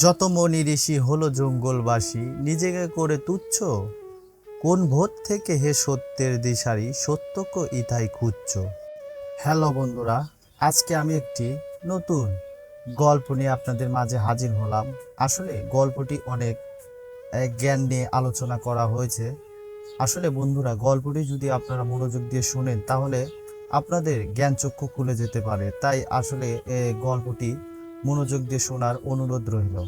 যত মনি ঋষি হলো জঙ্গলবাসী, নিজেকে করে তুচ্ছ? কোন ভোট থেকে হে সত্যের দিশারি, সত্যকে ইথাই খুঁজছ হ্যালো বন্ধুরা, আজকে আমি একটি নতুন গল্প নিয়ে আপনাদের মাঝে হাজির হলাম। আসলে গল্পটি অনেক জ্ঞান নিয়ে আলোচনা করা হয়েছে। আসলে বন্ধুরা, গল্পটি যদি আপনারা মনোযোগ দিয়ে শুনেন, তাহলে আপনাদের জ্ঞান চক্ষু খুলে যেতে পারে। তাই আসলে গল্পটি মনোযোগ দিয়ে শোনার অনুরোধ রইল।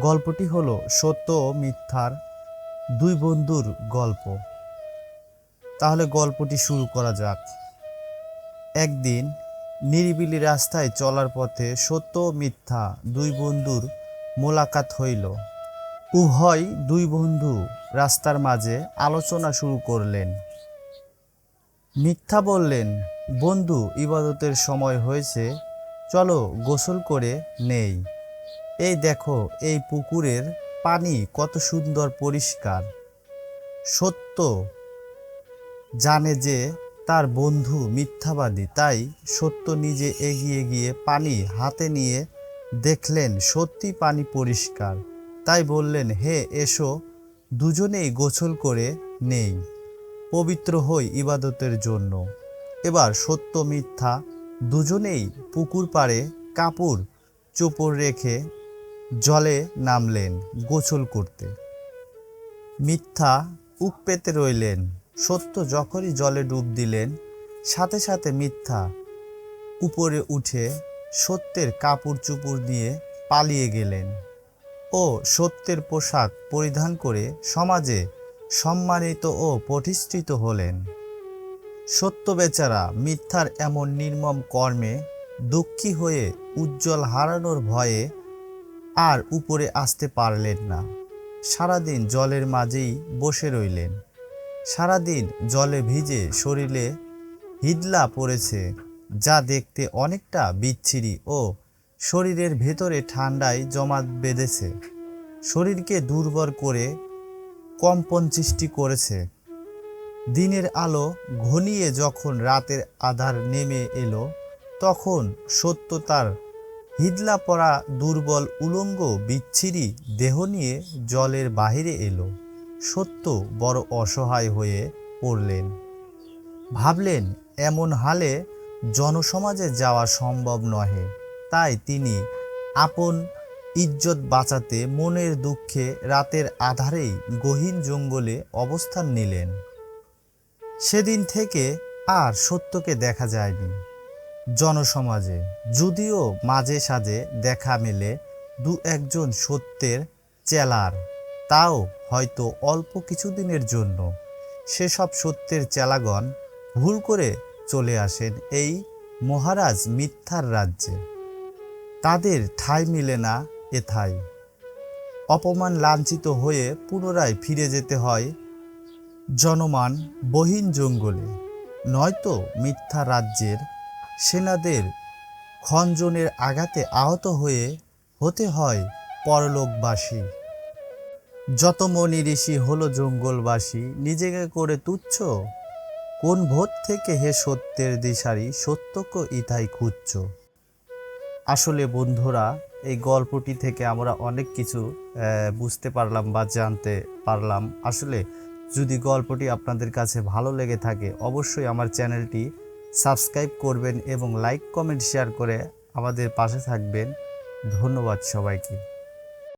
গল্পটি হল সত্য ও মিথ্যার দুই বন্ধুর গল্প। তাহলে গল্পটি শুরু করা যাক। একদিন নিরিবিলি রাস্তায় চলার পথে সত্য ও মিথ্যা দুই বন্ধুর মোলাকাত হইল। উভয় দুই বন্ধু রাস্তার মাঝে আলোচনা শুরু করলেন। মিথ্যা বললেন, বন্ধু, ইবাদতের সময় হয়েছে চলো গোসল করে নেই। এই দেখো, এই পুকুরের পানি কত সুন্দর পরিষ্কার। সত্য। জানে যে তার বন্ধু মিথ্যাবাদী, তাই সত্য নিজে এগিয়ে গিয়ে পানি হাতে নিয়ে দেখলেন সত্যি পানি পরিষ্কার। তাই বললেন, হে, এসো, দুজনেই গোসল করে নেই। পবিত্র হই ইবাদতের জন্য। এবার সত্য মিথ্যা দুজনেই পুকুর পাড়ে কাপড় চোপড় রেখে জলে নামলেন গোসল করতে। মিথ্যা উক পেতে রইলেন, সত্য যখনই জলে ডুব দিলেন, সাথে সাথে মিথ্যা উপরে উঠে সত্যের কাপড় চুপড় দিয়ে পালিয়ে গেলেন ও সত্যের পোশাক পরিধান করে সমাজে সম্মানিত ও প্রতিষ্ঠিত হলেন। সত্য বেচারা মিথ্যার এমন নির্মম কর্মে দুঃখী হয়ে উজ্জ্বল হারানোর ভয়ে আর উপরে আসতে পারলেন না। সারাদিন জলের মাঝেই বসে রইলেন। সারাদিন জলে ভিজে শরীরে হিদলা পড়েছে, যা দেখতে অনেকটা বিচ্ছিরি ও শরীরের ভেতরে ঠান্ডায় জমাট বেঁধেছে। শরীরকে দুর্বল করে কম্পন সৃষ্টি করেছে। দিনের আলো ঘনিয়ে যখন রাতের আধার নেমে এলো, তখন সত্য তার হিদলা পড়া দুর্বল উলঙ্গ বিচ্ছিরি দেহ নিয়ে জলের বাহিরে এলো। সত্য বড় অসহায় হয়ে পড়লেন। ভাবলেন, এমন হালে জনসমাজে যাওয়া সম্ভব নহে। তাই তিনি আপন ইজ্জত বাঁচাতে মনের দুঃখে রাতের আধারেই গহীন জঙ্গলে অবস্থান নিলেন। সেদিন থেকে আর সত্যকে দেখা যায়নি। জনসমাজে, যদিও মাঝে সাঝে দেখা মেলে দু একজন সত্যের চেলার, তাও হয়তো অল্প কিছুদিনের জন্য। সেসব সত্যের চেলাগণ ভুল করে চলে আসেন এই মহারাজ মিথ্যার রাজ্যে। তাদের ঠাঁই মিলে না এথায় অপমান লাঞ্ছিত হয়ে পুনরায় ফিরে যেতে হয় জনমান বহীন জঙ্গলে। নয়তো মিথ্যা রাজ্যের সেনাদের খঞ্জনের আঘাতে আহত হয়ে হতে হয় পরলোকবাসী। যত মনি ঋষি হলো জঙ্গলবাসী, নিজেকে করে তুচ্ছ, কোন ভোট থেকে হে সত্যের দিশারি সত্যকে ইথাই খুঁজছ আসলে বন্ধুরা, এই গল্পটি থেকে আমরা অনেক কিছু বুঝতে পারলাম বা জানতে পারলাম। আসলে যদি গল্পটি আপনাদের কাছে ভালো লেগে থাকে, অবশ্যই আমার চ্যানেলটি সাবস্ক্রাইব করবেন এবং লাইক, কমেন্ট, শেয়ার করে আমাদের পাশে থাকবেন। ধন্যবাদ সবাইকে।